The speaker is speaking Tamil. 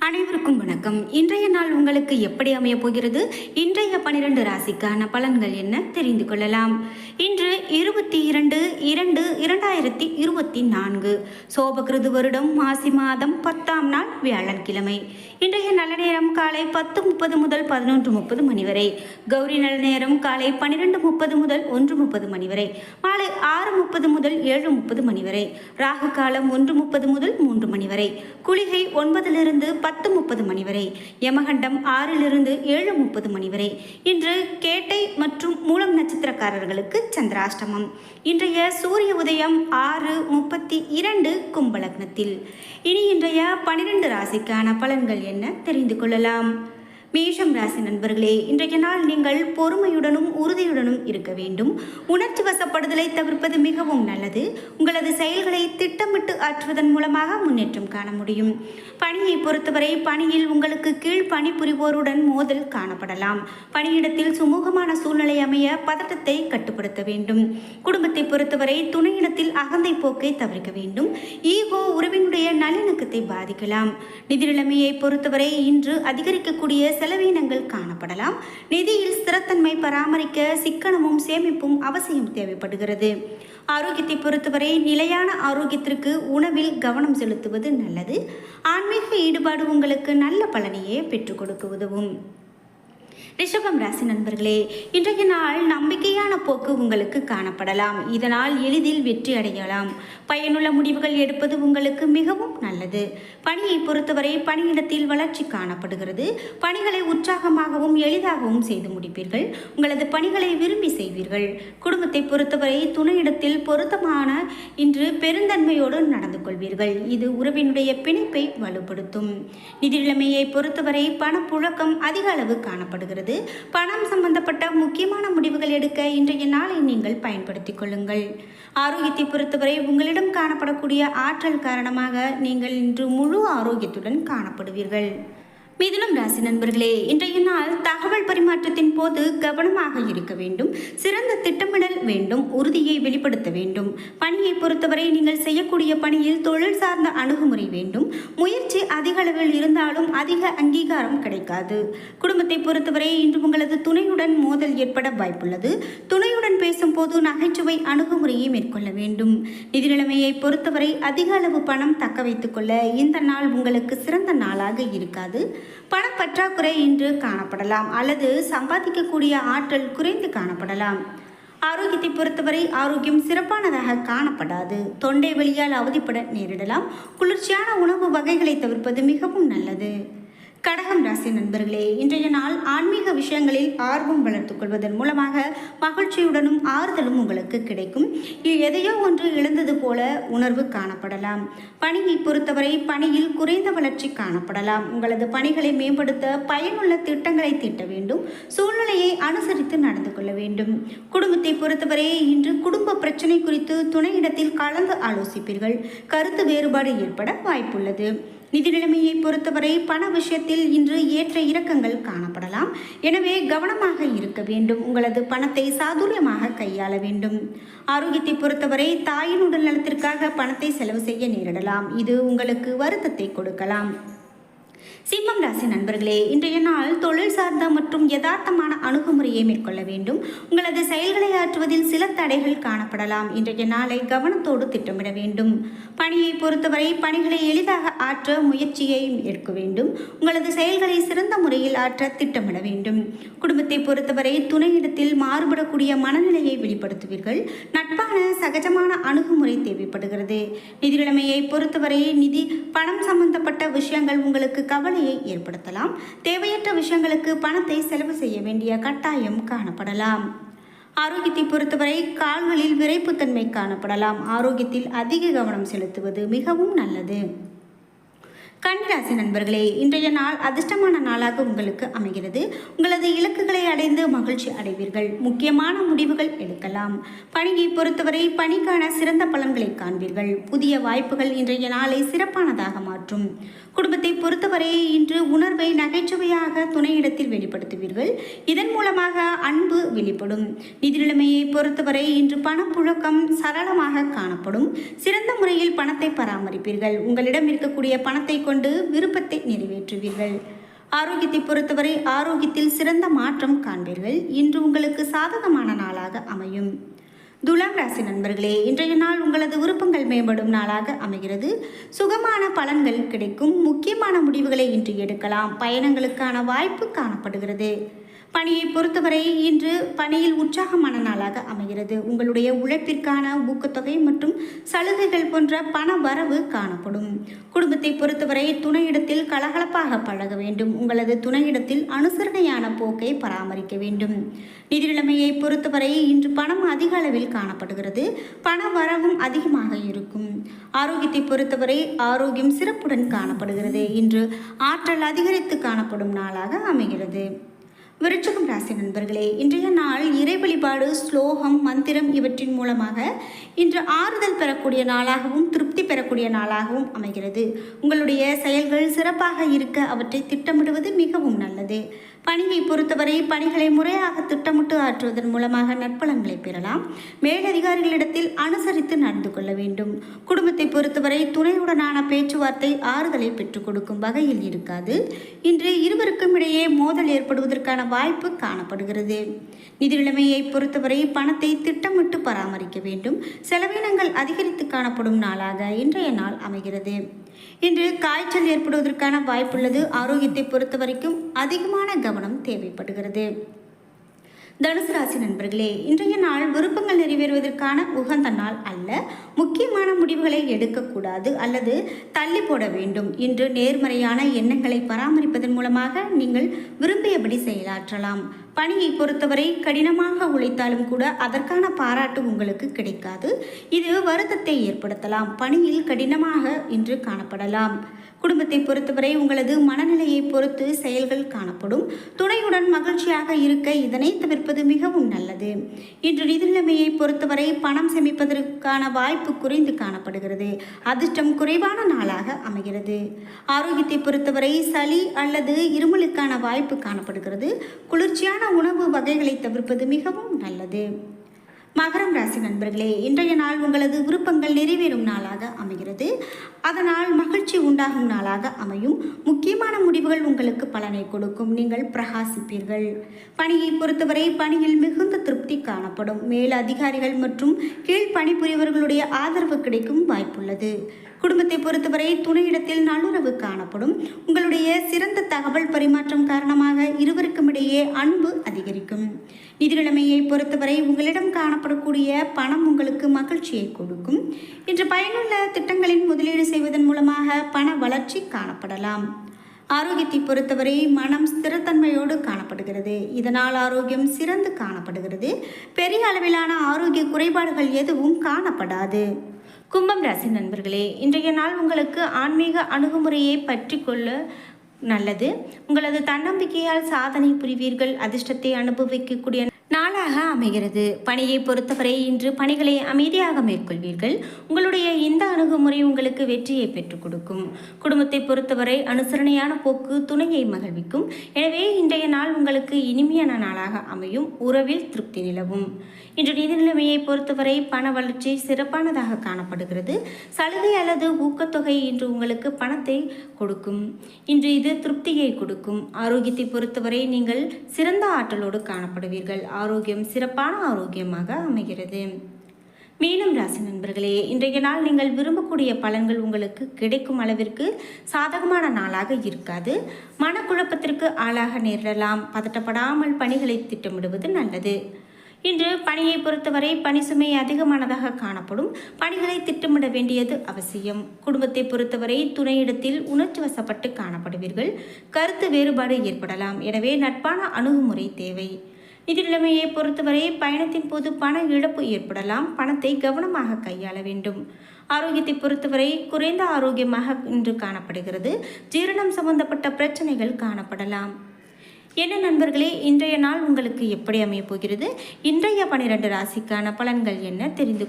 அனைவருக்கும் வணக்கம். இன்றைய நாள் உங்களுக்கு எப்படி அமைய போகிறது? இன்றைய பனிரெண்டு ராசிக்கான பலன்கள் என்ன? தெரிந்து கொள்ளலாம். இன்று இருபத்தி இரண்டு இரண்டு இரண்டாயிரத்தி இருபத்தி நான்கு. சோபகிருது வருடம் மாசி மாதம் பத்தாம் நாள் வியாழன்கிழமை. இன்றைய நல்ல நேரம் காலை பத்து முப்பது முதல் பதினொன்று முப்பது மணி வரை. கௌரி நல்ல நேரம் காலை பன்னிரெண்டு முப்பது முதல் ஒன்று முப்பது மணி வரை. மாலை ஆறு முப்பது முதல் ஏழு முப்பது மணி வரை. ராகு காலம் ஒன்று முப்பது முதல் மூன்று மணி வரை. குளிகை ஒன்பதிலிருந்து பத்து முப்பது மணி வரை யமகண்டம் ஆறிலிருந்து ஏழு முப்பது மணி வரை இன்று கேட்டை மற்றும் மூலம் நட்சத்திரக்காரர்களுக்கு சந்திராஷ்டமம். இன்றைய சூரிய உதயம் ஆறு முப்பத்தி இரண்டு கும்பலக்னத்தில். இனி இன்றைய பனிரெண்டு ராசிக்கான பலன்கள் என்ன தெரிந்து கொள்ளலாம்? மேஷம் ராசி நண்பர்களே இன்றைய நாள் நீங்கள் பொறுமையுடனும் உறுதியுடனும் இருக்க வேண்டும். உணர்ச்சி வசப்படுதலை தவிர்ப்பது மிகவும் நல்லது. உங்களது செயல்களை திட்டமிட்டு ஆற்றுவதன் மூலமாக முன்னேற்றம் காண முடியும். பணியை பொறுத்தவரை பணியில் உங்களுக்கு கீழ் பணிபுரிவோருடன் மோதல் காணப்படலாம். பணியிடத்தில் சுமூகமான சூழ்நிலை அமைய பதட்டத்தை கட்டுப்படுத்த வேண்டும். குடும்பத்தை பொறுத்தவரை துணையிடத்தில் அகந்தை போக்கை தவிர்க்க வேண்டும். ஈகோ உறவினுடைய நல்லிணக்கத்தை பாதிக்கலாம். நிதி நிலைமையை பொறுத்தவரை இன்று அதிகரிக்கக்கூடிய செலவீனங்கள் காணப்படலாம். நிதியில் ஸ்திரத்தன்மை பராமரிக்க சிக்கனமும் சேமிப்பும் அவசியம் தேவைப்படுகிறது. ஆரோக்கியத்தை பொறுத்தவரை நிலையான ஆரோக்கியத்திற்கு உணவில் கவனம் செலுத்துவது நல்லது. ஆன்மீக ஈடுபாடு உங்களுக்கு நல்ல பலனையே பெற்றுக் கொடுக்க உதவும். ரிஷபம் ராசி நண்பர்களே இன்றைய நாள் நம்பிக்கையான போக்கு உங்களுக்கு காணப்படலாம். இதனால் எளிதில் வெற்றி அடையலாம். பயனுள்ள முடிவுகள் எடுப்பது உங்களுக்கு மிகவும் நல்லது. பணியை பொறுத்தவரை பணியிடத்தில் வளர்ச்சி காணப்படுகிறது. பணிகளை உற்சாகமாகவும் எளிதாகவும் செய்து முடிப்பீர்கள். உங்களது பணிகளை விரும்பி செய்வீர்கள். குடும்பத்தை பொறுத்தவரை துணையிடத்தில் பொருத்தமான இன்று பெருந்தன்மையோடு நடந்து கொள்வீர்கள். இது உறவினுடைய பிணைப்பை வலுப்படுத்தும். நிதி நிலைமையை பொறுத்தவரை பணப்புழக்கம் அதிக அளவு காணப்படுகிறது. பணம் சம்பந்தப்பட்ட முக்கியமான முடிவுகள் எடுக்க இன்றைய நாளை நீங்கள் பயன்படுத்திக் கொள்ளுங்கள். ஆரோக்கியத்தை பொறுத்தவரை உங்களிடம் காணப்படக்கூடிய ஆற்றல் காரணமாக நீங்கள் இன்று முழு ஆரோக்கியத்துடன் காணப்படுவீர்கள். மிதுனம் ராசி நண்பர்களே இன்றைய நாள் தகவல் பரிமாற்றத்தின் போது கவனமாக இருக்க வேண்டும் சிறந்த திட்டமிடல் வேண்டும் உறுதியை வெளிப்படுத்த வேண்டும். பணியை பொறுத்தவரை நீங்கள் செய்யக்கூடிய பணியில் தொழில் சார்ந்த அணுகுமுறை வேண்டும். முயற்சி அதிக அளவில் இருந்தாலும் அதிக அங்கீகாரம் கிடைக்காது. குடும்பத்தை பொறுத்தவரை இன்று உங்களது துணையுடன் மோதல் ஏற்பட வாய்ப்புள்ளது. துணையுடன் பேசும்போது நகைச்சுவை அணுகுமுறையை மேற்கொள்ள வேண்டும். நிதி நிலைமையை பொறுத்தவரை அதிக அளவு பணம் தக்க வைத்துக்கொள்ள இந்த நாள் உங்களுக்கு சிறந்த நாளாக இருக்காது. பணப்பற்றாக்குறை இன்று காணப்படலாம் அல்லது சம்பாதிக்கக்கூடிய ஆற்றல் குறைந்து காணப்படலாம். ஆரோக்கியத்தை பொறுத்தவரை ஆரோக்கியம் சிறப்பானதாக காணப்படாது. தொண்டை வழியால் அவதிப்பட நேரிடலாம். குளிர்ச்சியான உணவு வகைகளை தவிர்ப்பது மிகவும் நல்லது. கடகம் ராசி நண்பர்களே இன்றைய நாள் ஆன்மீக விஷயங்களில் ஆர்வம் வளர்த்துக் கொள்வதன் மூலமாக மகிழ்ச்சியுடனும் ஆறுதலும் உங்களுக்கு கிடைக்கும். எதையோ ஒன்று இழந்தது போல உணர்வு காணப்படலாம். பணியை பொறுத்தவரை பணியில் குறைந்த வளர்ச்சி காணப்படலாம். உங்களது பணிகளை மேம்படுத்த பயனுள்ள திட்டங்களை தீட்ட வேண்டும். சூழ்நிலையை அனுசரித்து நடந்து கொள்ள வேண்டும். குடும்பத்தை பொறுத்தவரை இன்று குடும்ப பிரச்சனை குறித்து துணையிடத்தில் கலந்து ஆலோசிப்பீர்கள். கருத்து வேறுபாடு ஏற்பட வாய்ப்புள்ளது. நிதி நிலைமையை பொறுத்தவரை பண விஷயத்தில் இன்று ஏற்ற இறக்கங்கள் காணப்படலாம். எனவே கவனமாக இருக்க வேண்டும். உங்களது பணத்தை சாதுரியமாக கையாள வேண்டும். ஆரோக்கியத்தை பொறுத்தவரை தாயின் உடல் நலத்திற்காக பணத்தை செலவு செய்ய நேரிடலாம். இது உங்களுக்கு வருத்தத்தை கொடுக்கலாம். சிம்மம் ராசி நண்பர்களே இன்றைய நாள் தொழில் சார்ந்த மற்றும் யதார்த்தமான அணுகுமுறையை மேற்கொள்ள வேண்டும். உங்களது செயல்களை ஆற்றுவதில் சில தடைகள் காணப்படலாம். இன்றைய நாளை கவனத்தோடு திட்டமிட வேண்டும். பணியை பொறுத்தவரை பணிகளை எளிதாக ஆற்ற முயற்சியை எடுக்க வேண்டும். உங்களது செயல்களை சிறந்த முறையில் ஆற்ற திட்டமிட வேண்டும். குடும்பத்தை பொறுத்தவரை துணையிடத்தில் மாறுபடக்கூடிய மனநிலையை வெளிப்படுத்துவீர்கள். நட்பான சகஜமான அணுகுமுறை தேவைப்படுகிறது. நிதிநிலைமையை பொறுத்தவரை நிதி பணம் சம்பந்தப்பட்ட விஷயங்கள் உங்களுக்கு கவலையை ஏற்படுத்தலாம். தேவையற்ற விஷயங்களுக்கு பணத்தை செலவு செய்ய வேண்டிய கட்டாயம் காணப்படலாம். ஆரோக்கியத்தை பொறுத்தவரை கால்களில் விரைப்புத்தன்மை காணப்படலாம். ஆரோக்கியத்தில் அதிக கவனம் செலுத்துவது மிகவும் நல்லது. கன்னிராசி நண்பர்களே இன்றைய நாள் அதிர்ஷ்டமான நாளாக உங்களுக்கு அமைகிறது. உங்களது இலக்குகளை அடைந்து மகிழ்ச்சி அடைவீர்கள். முக்கியமான முடிவுகள் எடுக்கலாம். பணியை பொறுத்தவரை பணிக்கான சிறந்த பலன்களை காண்பீர்கள். புதிய வாய்ப்புகள் இன்றைய நாளை சிறப்பானதாக மாற்றும். குடும்பத்தை பொறுத்தவரை இன்று உணர்வை நகைச்சுவையாக துணையிடத்தில் வெளிப்படுத்துவீர்கள். இதன் மூலமாக அன்பு வெளிப்படும். நிதி நிலைமையை பொறுத்தவரை இன்று பணப்புழக்கம் சரளமாக காணப்படும். சிறந்த முறையில் பணத்தை பராமரிப்பீர்கள். உங்களிடம் இருக்கக்கூடிய பணத்தை கொண்டு விருப்பத்தை நிறைவேற்றுவீர்கள். ஆரோக்கியத்தை பொறுத்தவரை ஆரோக்கியத்தில் சிறந்த மாற்றம் காண்பீர்கள். இன்று உங்களுக்கு சாதகமான நாளாக அமையும். துலாம் ராசி நண்பர்களே இன்றைய நாள் உங்களது விருப்பங்கள் மேம்படும் நாளாக அமைகிறது. சுகமான பலன்கள் கிடைக்கும். முக்கியமான முடிவுகளை இன்று எடுக்கலாம். பயணங்களுக்கான வாய்ப்பு காணப்படுகிறது. பணியை பொறுத்தவரை இன்று பணியில் உற்சாகமான நாளாக அமைகிறது. உங்களுடைய உழைப்பிற்கான ஊக்கத்தொகை மற்றும் சலுகைகள் போன்ற பண வரவு காணப்படும். குடும்பத்தை பொறுத்தவரை துணையிடத்தில் கலகலப்பாக பழக வேண்டும். உங்களது துணையிடத்தில் அனுசரணையான போக்கை பராமரிக்க வேண்டும். நிதிநிலைமையை பொறுத்தவரை இன்று பணம் அதிக அளவில் காணப்படுகிறது. பண வரவும் அதிகமாக இருக்கும். ஆரோக்கியத்தை பொறுத்தவரை ஆரோக்கியம் சிறப்புடன் காணப்படுகிறது. இன்று ஆற்றல் அதிகரித்து காணப்படும் நாளாக அமைகிறது. விருச்சகம் ராசி நண்பர்களே இன்றைய நாள் இறை வழிபாடு ஸ்லோகம் மந்திரம் இவற்றின் மூலமாக இன்று ஆறுதல் பெறக்கூடிய நாளாகவும் திருப்தி பெறக்கூடிய நாளாகவும் அமைகிறது. உங்களுடைய செயல்கள் சிறப்பாக இருக்க அவற்றை திட்டமிடுவது மிகவும் நல்லது. பணியை பொறுத்தவரை பணிகளை முறையாக திட்டமிட்டு ஆற்றுவதன் மூலமாக நற்பலன்களை பெறலாம். மேலதிகாரிகளிடத்தில் அனுசரித்து நடந்து கொள்ள வேண்டும். குடும்பத்தை பொறுத்தவரை துணையுடனான பேச்சுவார்த்தை ஆறுதலை பெற்றுக் கொடுக்கும் வகையில் இருக்காது. இன்று இருவருக்கும் இடையே மோதல் ஏற்படுவதற்கான வாய்ப்பு காணப்படுகிறது. நிதி நிலைமையை பொறுத்தவரை பணத்தை திட்டமிட்டு பராமரிக்க வேண்டும். செலவினங்கள் அதிகரித்து காணப்படும் நாளாக இன்றைய நாள் அமைகிறது. இன்று காய்ச்சல் ஏற்படுவதற்கான வாய்ப்புள்ளது. ஆரோக்கியத்தை பொறுத்த வரைக்கும் அதிகமான கவனம் தேவைப்படுகிறது. தனுசு ராசி நண்பர்களே இன்றைய நாள் விருப்பங்கள் நிறைவேறுவதற்கான உகந்த நாள் அல்ல. முக்கியமான முடிவுகளை எடுக்கக்கூடாது அல்லது தள்ளி போட வேண்டும். இன்று நேர்மறையான எண்ணங்களை பராமரிப்பதன் மூலமாக நீங்கள் விரும்பியபடி செயலாற்றலாம். பணியை பொறுத்தவரை கடினமாக உழைத்தாலும் கூட அதற்கான பாராட்டு உங்களுக்கு கிடைக்காது. இது வருத்தத்தை ஏற்படுத்தலாம். பணியில் கடினமாக இன்று காணப்படலாம். குடும்பத்தை பொறுத்தவரை உங்களது மனநிலையை பொறுத்து செயல்கள் காணப்படும். துணையுடன் மகிழ்ச்சியாக இருக்க இதனை தவிர்ப்பது மிகவும் நல்லது. இன்று நிதிநிலைமையை பொறுத்தவரை பணம் சேமிப்பதற்கான வாய்ப்பு குறைந்து காணப்படுகிறது. அதிர்ஷ்டம் குறைவான நாளாக அமைகிறது. ஆரோக்கியத்தை பொறுத்தவரை சளி அல்லது இருமலுக்கான வாய்ப்பு காணப்படுகிறது. குளிர்ச்சியான உணவு வகைகளை தவிர்ப்பது மிகவும் நல்லது. மகரம் ராசி நண்பர்களே இன்றைய நாள் உங்களது விருப்பங்கள் நிறைவேறும் நாளாக அமைகிறது. அதனால் மகிழ்ச்சி உண்டாகும் நாளாக அமையும். முக்கியமான முடிவுகள் உங்களுக்கு பலனை கொடுக்கும். நீங்கள் பிரகாசிப்பீர்கள். பணியை பொறுத்தவரை பணியில் மிகுந்த திருப்தி காணப்படும். மேல் அதிகாரிகள் மற்றும் கீழ் பணிபுரியவர்களுடைய ஆதரவு கிடைக்கும் வாய்ப்புள்ளது. குடும்பத்தை பொறுத்தவரை துணையிடத்தில் நல்லுறவு காணப்படும். உங்களுடைய சிறந்த தகவல் பரிமாற்றம் காரணமாக இருவருக்கும் இடையே அன்பு அதிகரிக்கும். நிதிநிலைமையை பொறுத்தவரை உங்களிடம் காணப்படக்கூடிய பணம் உங்களுக்கு மகிழ்ச்சியை கொடுக்கும். இன்று பயனுள்ள திட்டங்களின் முதலீடு செய்வதன் மூலமாக பண வளர்ச்சி காணப்படலாம். ஆரோக்கியத்தை பொறுத்தவரை மனம் ஸ்திரத்தன்மையோடு காணப்படுகிறது. இதனால் ஆரோக்கியம் சிறந்து காணப்படுகிறது. பெரிய அளவிலான ஆரோக்கிய குறைபாடுகள் எதுவும் காணப்படாது. கும்பம் ராசி நண்பர்களே இன்றைய நாள் உங்களுக்கு ஆன்மீக அணுகுமுறையை பற்றி கொள்ள நல்லது. உங்களது தன்னம்பிக்கையால் சாதனை புரிவீர்கள். அதிர்ஷ்டத்தை அனுபவிக்கக்கூடிய நாளாக அமைகிறது. பணியை பொறுத்தவரை இன்று பணிகளை அமைதியாக மேற்கொள்வீர்கள். உங்களுடைய இந்த அணுகுமுறை உங்களுக்கு வெற்றியை பெற்றுக் கொடுக்கும். குடும்பத்தை பொறுத்தவரை அனுசரணையான போக்கு துணையை மகிழ்விக்கும். எனவே இன்றைய நாள் உங்களுக்கு இனிமையான நாளாக அமையும். உறவில் திருப்தி நிலவும். இன்று நிதி நிலைமையை பொறுத்தவரை பண வளர்ச்சி சிறப்பானதாக காணப்படுகிறது. சலுகை அல்லது ஊக்கத்தொகை இன்று உங்களுக்கு பணத்தை கொடுக்கும். இன்று இது திருப்தியை கொடுக்கும். ஆரோக்கியத்தை பொறுத்தவரை நீங்கள் சிறந்த ஆற்றலோடு காணப்படுவீர்கள். ஆரோக்கியம் சிறப்பான ஆரோக்கியமாக அமைகிறது. மீனம் ராசி நண்பர்களே இன்றைய நாள் நீங்கள் விரும்பக்கூடிய பலன்கள் உங்களுக்கு கிடைக்கும் அளவிற்கு சாதகமான நாளாக இருக்காது. மனக்குழப்பத்திற்கு ஆளாக நேரிடலாம். பதட்டப்படாமல் பணிகளை திட்டமிடுவது நல்லது. இன்று பணியை பொறுத்தவரை பணி சுமை அதிகமானதாக காணப்படும். பணிகளை திட்டமிட வேண்டியது அவசியம். குடும்பத்தை பொறுத்தவரை துணையிடத்தில் உணர்ச்சி வசப்பட்டு காணப்படுவீர்கள். கருத்து வேறுபாடு ஏற்படலாம். எனவே நட்பான அணுகுமுறை தேவை. நிதிநிலைமையை பொறுத்தவரை பயணத்தின் போது பண இழப்பு ஏற்படலாம். பணத்தை கவனமாக கையாள வேண்டும். ஆரோக்கியத்தை பொறுத்தவரை குறைந்த ஆரோக்கியமாக இன்று காணப்படுகிறது. ஜீரணம் சம்பந்தப்பட்ட பிரச்சனைகள் காணப்படலாம். என்ன நண்பர்களே இன்றைய நாள் உங்களுக்கு எப்படி அமையப் போகிறது? இன்றைய பனிரெண்டு ராசிக்கான பலன்கள் என்ன? தெரிந்து